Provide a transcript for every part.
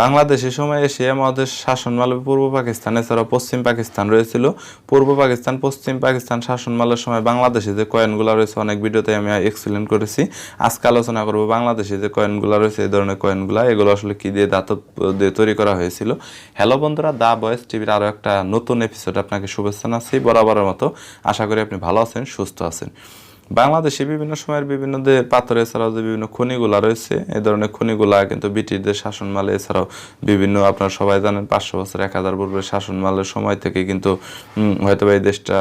বাংলাদেশে সময় এসে আমাদের শাসনমালে পূর্ব পাকিস্তান, এছাড়াও পশ্চিম পাকিস্তান রয়েছিল। পূর্ব পাকিস্তান, পশ্চিম পাকিস্তান শাসনমালের সময় বাংলাদেশে যে কয়েনগুলো রয়েছে, অনেক ভিডিওতে আমি এক্সপ্লেন করেছি। আজকে আলোচনা করব বাংলাদেশে যে কয়েনগুলো রয়েছে, এই ধরনের কয়েনগুলো, এগুলো আসলে কি দিয়ে দাতব দিয়ে তৈরি করা হয়েছিল। হ্যালো বন্ধুরা, দা বয়েস টিভির আরও একটা নতুন এপিসোড আপনাকে শুভেচ্ছা জানাচ্ছি। বরাবরের মতো আশা করি আপনি ভালো আছেন, সুস্থ আছেন। বাংলাদেশে বিভিন্ন সময়ের বিভিন্ন যে পাথর, এছাড়াও যে বিভিন্ন খনিগুলা রয়েছে এই ধরনের খনিগুলা কিন্তু ব্রিটিশদের শাসনমালে, এছাড়াও বিভিন্ন আপনারা সবাই জানেন পাঁচশো বছর, এক হাজার পূর্বের শাসনমালের সময় থেকে কিন্তু হয়তো এই দেশটা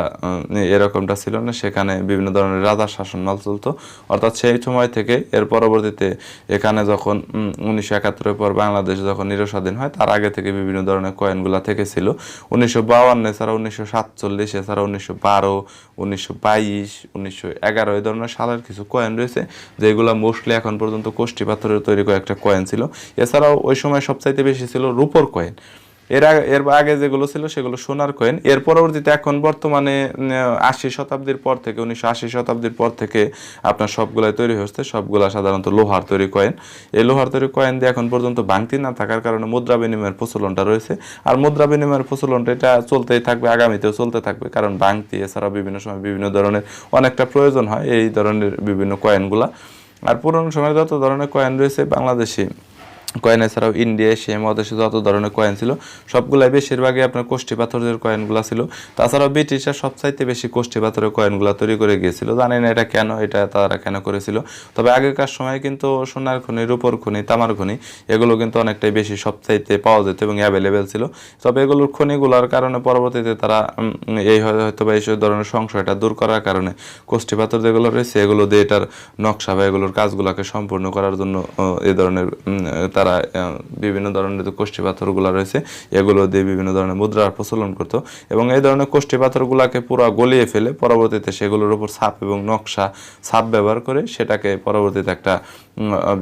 এরকমটা ছিল না, সেখানে বিভিন্ন ধরনের রাজার শাসনমাল চলতো। অর্থাৎ সেই সময় থেকে এর পরবর্তীতে এখানে যখন উনিশশো একাত্তরের পর বাংলাদেশ যখন নিরস্বাধীন হয়, তার আগে থেকে বিভিন্ন ধরনের কয়েনগুলা থেকে ছিল উনিশশো বাউান্ন এছাড়া উনিশশো সাতচল্লিশ এছাড়া উনিশশো বারো, উনিশশো বাইশ, উনিশশো এগারো এই ধরনের সালের কিছু কয়েন রয়েছে, যেগুলো মোস্টলি এখন পর্যন্ত কোষ্ঠী পাথরের তৈরি করে একটা কয়েন ছিল। এছাড়াও ওই সময় সবচাইতে বেশি ছিল রুপোর কয়েন এর এর আগে যেগুলো ছিল সেগুলো সোনার কয়েন এর পরবর্তীতে এখন বর্তমানে আশি শতাব্দীর পর থেকে, উনিশশো আশি শতাব্দীর পর থেকে আপনার সবগুলাই তৈরি হচ্ছে সবগুলা সাধারণত লোহার তৈরি কয়েন এই লোহার তৈরি কয়েন দিয়ে এখন পর্যন্ত ভাঙতি না থাকার কারণে মুদ্রা বিনিময়ের প্রচলনটা রয়েছে। আর মুদ্রা বিনিময়ের প্রচলনটা এটা চলতেই থাকবে, আগামীতেও চলতে থাকবে। কারণ ভাঙতি এছাড়াও বিভিন্ন সময় বিভিন্ন ধরনের অনেকটা প্রয়োজন হয় এই ধরনের বিভিন্ন কয়েনগুলা আর পুরনো সময় যত ধরনের কয়েন রয়েছে, বাংলাদেশি কয়েন এছাড়াও ইন্ডিয়া এশিয়া মহাদেশে যত ধরনের কয়েন ছিল, সবগুলাই বেশিরভাগই আপনার কোষ্ঠী পাথরের কয়েনগুলো ছিল। তাছাড়াও ব্রিটিশরা সবচাইতে বেশি কোষ্ঠী পাথরের কয়েনগুলো তৈরি করে গিয়েছিল। জানি না এটা কেন, এটা তারা কেন করেছিল। তবে আগেকার সময় কিন্তু সোনার খনি, রূপর খনি, তামার খনি, এগুলো কিন্তু অনেকটাই বেশি সবচাইতে পাওয়া যেত এবং অ্যাভেলেবেল ছিল। তবে এগুলোর খনিগুলোর কারণে পরবর্তীতে তারা এই হয়- হয়তো বা এইসব ধরনের সংশয়টা দূর করার কারণে কোষ্ঠী পাথর যেগুলো রয়েছে, এগুলো দিয়ে এটার নকশা বা এগুলোর কাজগুলোকে সম্পূর্ণ করার জন্য এই ধরনের তারা বিভিন্ন ধরনের যে কোষ্ঠী পাথরগুলো রয়েছে, এগুলো দিয়ে বিভিন্ন ধরনের মুদ্রার প্রচলন করতো এবং এই ধরনের কোষ্ঠী পাথরগুলোকে পুরো গলিয়ে ফেলে পরবর্তীতে সেগুলোর উপর ছাপ এবং নকশা, ছাপ ব্যবহার করে সেটাকে পরবর্তীতে একটা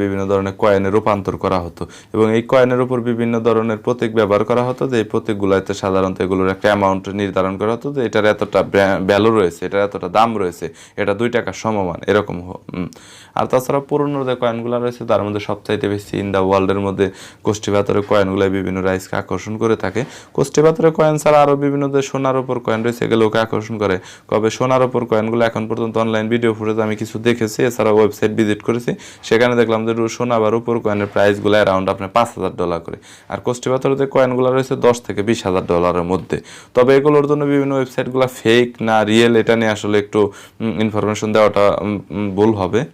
বিভিন্ন ধরনের কয়েনে রূপান্তর করা হতো। এবং এই কয়েনের উপর বিভিন্ন ধরনের প্রতীক ব্যবহার করা হতো যে এই প্রতীকগুলোতে সাধারণত এগুলোর একটা অ্যামাউন্ট নির্ধারণ করা হতো যে এটার এতটা ভ্যালু রয়েছে, এটার এতটা দাম রয়েছে, এটা দুই টাকার সমমান, এরকম আর তাছাড়া পুরনো যে কয়েনগুলো রয়েছে, তার মধ্যে সবচাইতে বেশি ইন দ্য ওয়ার্ল্ডের মধ্যে কোষ্ঠী পাথরের কয়েনগুলো বিভিন্ন রাইসকে আকর্ষণ করে থাকে। কোষ্ঠী পাথরের কয়েন ছাড়া আরও বিভিন্ন যে সোনার ওপর কয়েন রয়েছে এগুলোকে আকর্ষণ করে। কবে সোনার ওপর কয়েনগুলো এখন পর্যন্ত অনলাইন ভিডিও ফুটেজ আমি কিছু দেখেছি এছাড়া ওয়েবসাইট ভিজিট করেছি। সেখানে দেখলাম যে রু- সোনা বা উপর কয়েনের প্রাইসগুলো অ্যারাউন্ড আপনার পাঁচ হাজার ডলার করে। আর কোষ্ঠী পাথরের কয়েনগুলো রয়েছে দশ থেকে বিশ হাজার ডলারের মধ্যে। তবে এগুলোর জন্য বিভিন্ন ওয়েবসাইটগুলো ফেক না রিয়েল এটা নিয়ে আসলে একটু ইনফরমেশন দেওয়াটা ভুল হবে।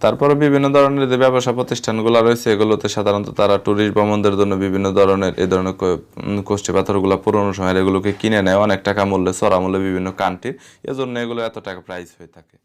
তারপরে বিভিন্ন ধরনের যে ব্যবসা প্রতিষ্ঠানগুলো রয়েছে, এগুলোতে সাধারণত তারা ট্যুরিস্ট ভ্রমণদের জন্য বিভিন্ন ধরনের, এই ধরনের কোষ্ঠী পাথরগুলো পুরোনো সময়ের এগুলোকে কিনে নেয়। অনেক টাকা মূল্যে, চড়া মূল্যে বিভিন্ন কান্ট্রির এজন্য এগুলো এত টাকা প্রাইস হয়ে থাকে।